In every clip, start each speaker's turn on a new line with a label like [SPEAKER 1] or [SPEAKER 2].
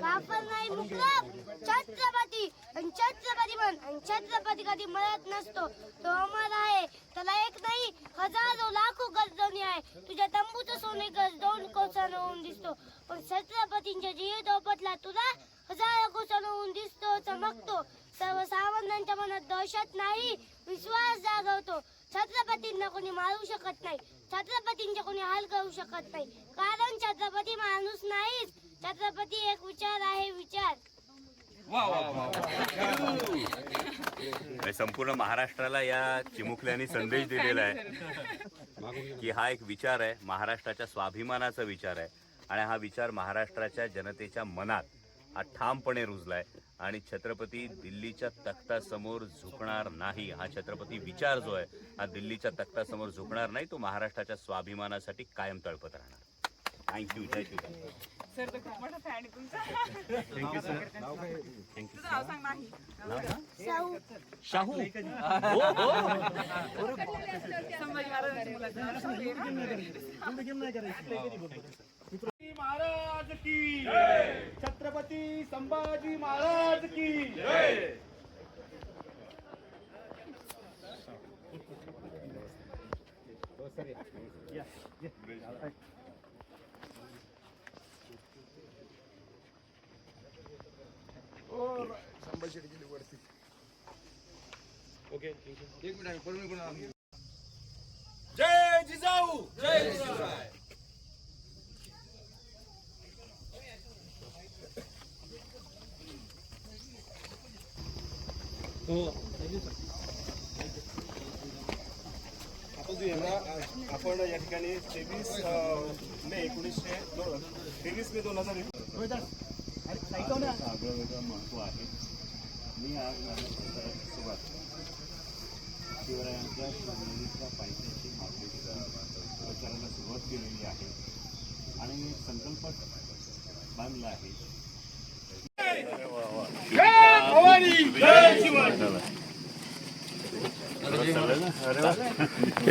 [SPEAKER 1] वापर नाही छत्रपती आणि छत्रपती म्हण आणि छत्रपती कधी मरत नसतो. तो अमर आहे. त्याला एक नाही हजारो लाखो गरजणी आहे. तुझ्या तंबूचं सोने गज दोन कोसानं होऊन दिसतो. पण छत्रपतींच्या जीव दोपटला तुला हजारो कोसानं होऊन दिसतो चमकतो सर्व सावंतांच्या मनात दहशत नाही विश्वास जागवतो. छत्रपतींना कोणी मारू शकत नाही छत्रपतींचे कोणी हाल करू शकत नाही. कारण छत्रपती माणूस नाहीच. छत्रपती एक विचार आहे विचार.
[SPEAKER 2] संपूर्ण महाराष्ट्राला या चिमुकल्याने संदेश दिलेला आहे. की हा एक विचार आहे महाराष्ट्राच्या स्वाभिमानाचा विचार आहे. आणि हा विचार महाराष्ट्राच्या जनतेच्या मनात हा ठामपणे रुजलाय. आणि छत्रपती दिल्लीच्या तख्तासमोर झुकणार नाही. हा छत्रपती विचार जो आहे हा दिल्लीच्या तख्तासमोर झुकणार नाही तो महाराष्ट्राच्या स्वाभिमानासाठी कायम तळपत राहणार. थँक्यू जय शिवराय.
[SPEAKER 3] सर तर खूप मोठा फॅन आहे तुमचा. तुझं नाव सांग नाही.
[SPEAKER 1] शाहू.
[SPEAKER 2] शाहू?
[SPEAKER 3] संभाजी महाराजांची
[SPEAKER 4] महाराज की छत्रपती संभाजी महाराज की जय जिजाऊ जय जिजाऊ. आपण जे ना, आपण या ठिकाणी तेवीस मे एकोणीसशे दोन. तेवीस मे दोन हजार आगळं वेगळं महत्त्व आहे. मी आज माझ्या सुरुवात शिवरायांच्या शिवनेरीच्या पायथ्याची माती प्रचाराला सुरुवात केलेली आहे. आणि संकल्प बांधला आहे.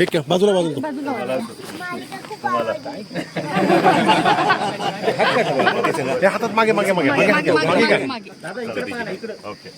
[SPEAKER 5] एक बाजूला बाजूला. हे हातात मागे मागे मागे मागे मागे घ्या.
[SPEAKER 2] ओके.